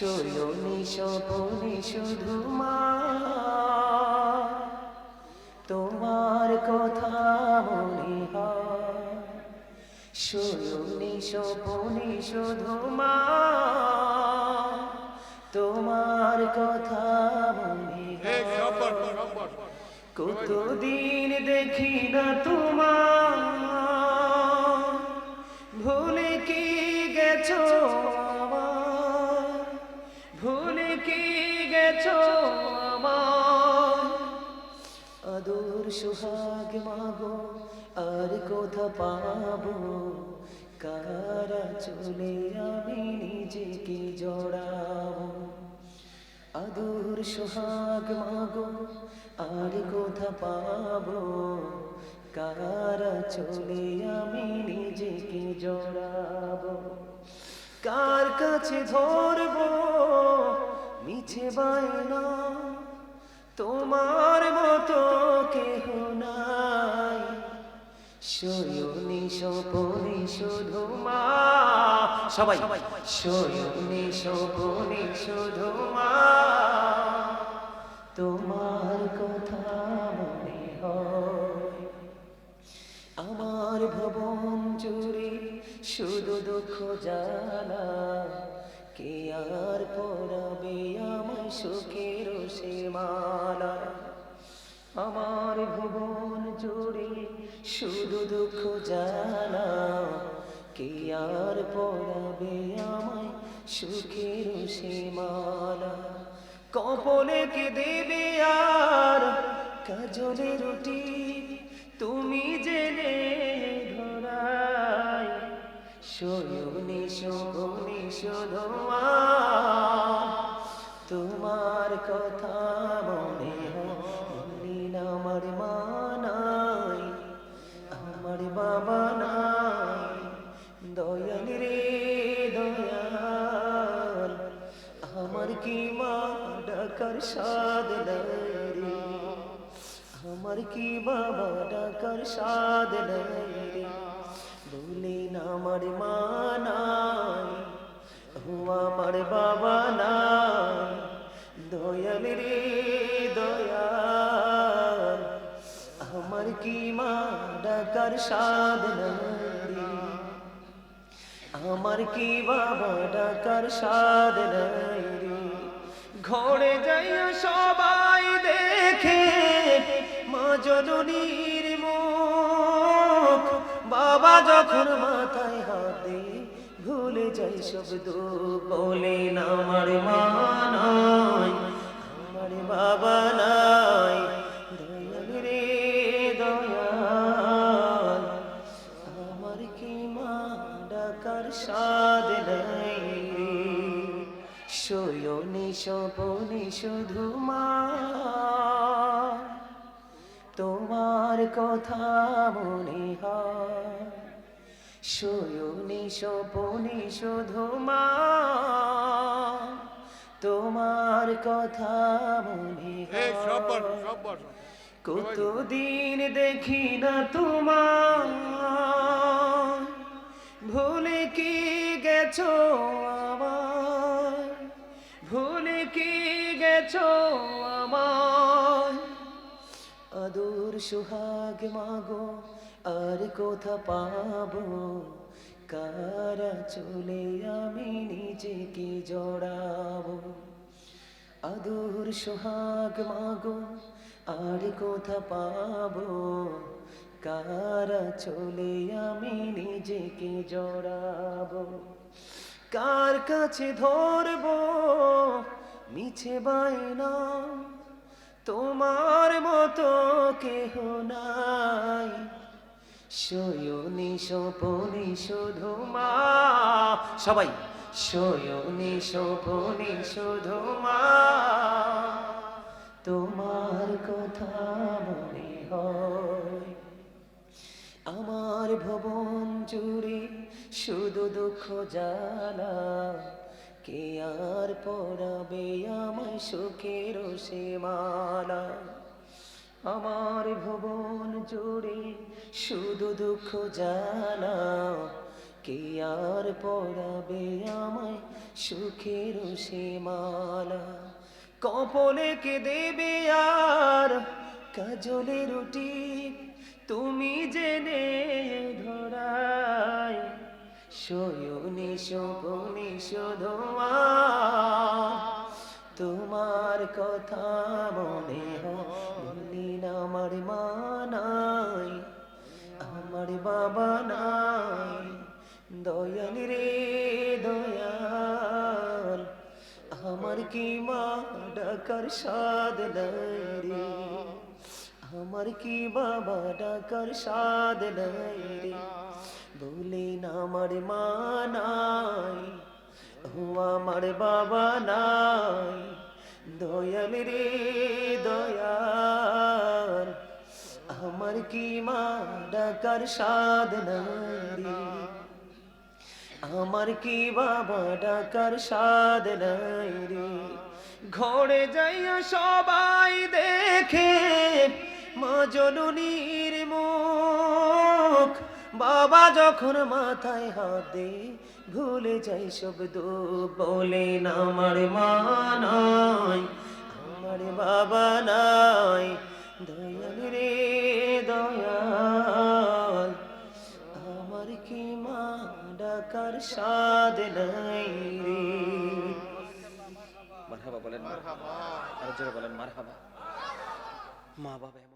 শয়নি স্বপনে শুধু মা তোমার কথা মনে হয়। শয়নি স্বপনে শুধু মা তোমার কথা মনে কতদিন দেখি না তোমার সোহাগ মাগো, আর কোথা পাবো? কারা চলে আমি নিজেকে জড়াবো? আদুর সোহাগ মাগো, আর কোথা পাবো? কারা চলে আমি নিজেকে জড়াবো? কার কাছে ধরবো? মিছে বায়না তোমার মতো শয়নি স্বপনে শুধু মা। সবাই। শয়নি স্বপনে শুধু মা। তোমার কথা মনে হয়। আমার ভবন জুড়ে শুধু দুঃখ জ্বালা কে আর পড়াবে আমার সুখের সে মালা আমার ভুবন জুড়ে শুধু দুঃখ জানা কে আর পড়াবে আমায় সুখের সে মালা কপলে কে দেবে আর কাজলে রুটি? তুমি জেনে ধরাই। শোয়নি শোভনি শোধমা তোমার কথা ডাকার সাদ রে? আমার কি বাবা ডাকার সাদ রে? বলেন আমার মা নাই, ও আমার বাবা নাই। দয়াল রে, দয়াল, আমার কি মা ডাকার সাদ রে? আমার কি বাবা ডাকার সাদ নাই ঘরে যাইয়া সবাই দেখে মা জননীর মুখ। বাবা যখন মাথায় হাতে ভুলে যাই সব বলে না আমার মা নয়, আমার বাবা স্বপনে শুধু মা। তোমার কথা মনে হয়। শয়নি স্বপনে শুধু মা। তোমার কথা মনে হয়। কতদিন দেখি না তোমার। ভুলে কি গেছো আমার আদর সুহাগ মাগো, আর কোথা পাবো? কারা চলে আমি নিজেকে জড়াবো? আদর সোহাগ মাগো, আর কোথা পাবো? কারা চলে আমি নিজেকে জড়াবো? কার কাছে ধরবো? মিছে বায়না, তোমার মতো কেহ নাই। শয়নি স্বপনে শুধু মা, সবাই শয়নি স্বপনে শুধু মা। তোমার কথা মনে হয়, আমার ভবন জুড়ে শুধু দুঃখ জ্বালা। কে আর পড়াবে আমায় সুখের সে মালা আমার ভুবন জুড়ে শুধু দুঃখ জানা। কে আর পড়াবে আমায় সুখের সে মালা কপলে কে দেবে আর কাজলে রুটি? তুমি জেনে ধরায় শয়নে শোভনে শোধমা তোমার কথা মনে হয় না আমার মানাই আমার বাবা নাই, দয়াল রে দয়াল, আমার কি মা ডাকার সাদ নাই রে? আমার কি বাবা ডাকার সাদ নাই রে? বলে না আমার মা নাই, ও আমার বাবা নাই। দয়াল রে দয়াল, আমার কি মা ডাকার সাদ নাই? আমার কি বাবা ডাকার সাদ নাই রে? ঘরে যাইয়া সবাই দেখে মা জননীর মুখ বাবা যখন মাথায় হাত দে ভুলে যাই সব দুঃখ, বলে না, আমার মা নাই, আমার বাবা নাই, দয়াল রে, দয়াল, আমার কি মা ডাকার সাদ নাই রে? মারহাবা বলেন, মারহাবা, আর জোরে বলেন, মারহাবা। মা বাবা